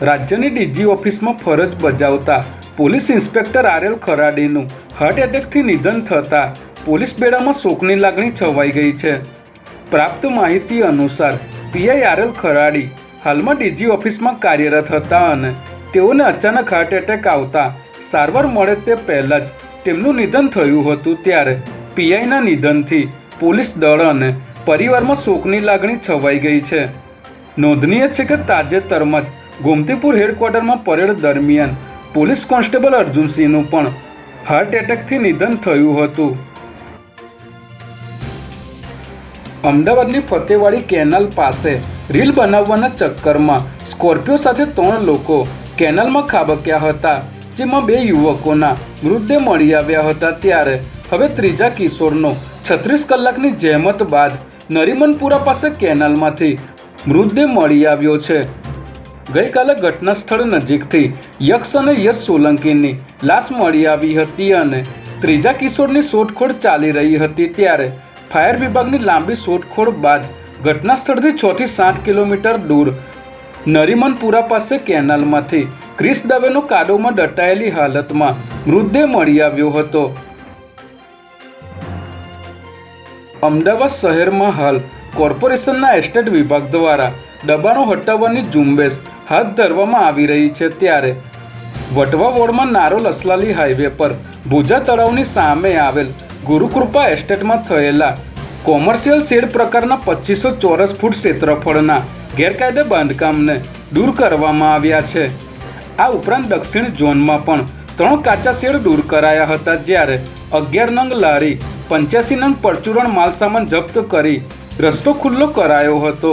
રાજ્યની ડીજી ઓફિસમાં ફરજ બજાવતા પોલીસ ઇન્સ્પેક્ટર આર એલ ખરાડીનું હાર્ટ એટેકથી નિધન થતાં પોલીસ બેડામાં શોકની લાગણી છવાઈ ગઈ છે. પ્રાપ્ત માહિતી અનુસાર પીઆઈ આર એલ ખરાડી હાલમાં ડીજી ઓફિસમાં કાર્યરત હતા અને તેઓને અચાનક હાર્ટ એટેક આવતા સારવાર મળે તે પહેલાં જ તેમનું નિધન થયું હતું ત્યારે પીઆઈના નિધનથી પોલીસ દળ અને પરિવારમાં શોકની લાગણી છવાઈ ગઈ છે. નોંધનીય છે કે તાજેતરમાં જ ગોમતીપુર હેડક્વાર્ટરમાં પરેડ દરમિયાન પોલીસ કોન્સ્ટેબલ અર્જુનસિંહનું પણ હાર્ટ એટેકથી નિધન થયું હતું. અમદાવાદની ફતેવાડી કેનાલ પાસે રીલ બનાવવાના ચક્કરમાં સ્કોર્પિયો સાથે ત્રણ લોકો કેનાલમાં ખાબક્યા હતા, જેમાં બે યુવકોના મૃતદેહ મળી આવ્યા હતા ત્યારે. હવે ત્રીજા કિશોરનો છત્રીસ કલાકની જહેમત બાદ નરીમનપુરા પાસે કેનાલમાંથી મૃતદેહ મળી આવ્યો છે. ગઈકાલે ઘટના સ્થળ નજીકથી યક્ષ અને યશ સોલંકીની લાશ મળી આવી હતી અને ત્રીજા કિશોરની શોધખોળ ચાલી રહી હતી ત્યારે ફાયર વિભાગની લાંબી શોધખોળ બાદ ઘટના સ્થળથી છ થી સાત કિલોમીટર દૂર નરીમનપુરા પાસે કેનાલમાંથી ક્રિસ દવેનો કાદવમાં દટાયેલી હાલતમાં મૃતદેહ મળી આવ્યો હતો. અમદાવાદ શહેરમાં હાલ કોર્પોરેશનના એસ્ટેટ વિભાગ દ્વારા દબાણો હટાવવાની ઝુંબેશ હાથ ધરવામાં આવી રહી છે ત્યારે. વટવા વોર્ડમાં નારોલ અસલાલી હાઈવે પર ભુજા તળાવની સામે આવેલ ગુરુકૃપા એસ્ટેટમાં થયેલા કોમર્શિયલ શેડ પ્રકારના પચીસો ચોરસ ફૂટ ક્ષેત્રફળના ગેરકાયદે બાંધકામને દૂર કરવામાં આવ્યા છે. આ ઉપરાંત દક્ષિણ ઝોનમાં પણ ત્રણ કાચા શેડ દૂર કરાયા હતા જ્યારે અગિયાર નંગ લારી, પંચ્યાસી નંગ પરચુરણ માલસામાન જપ્ત કરી રસ્તો ખુલ્લો કરાયો હતો.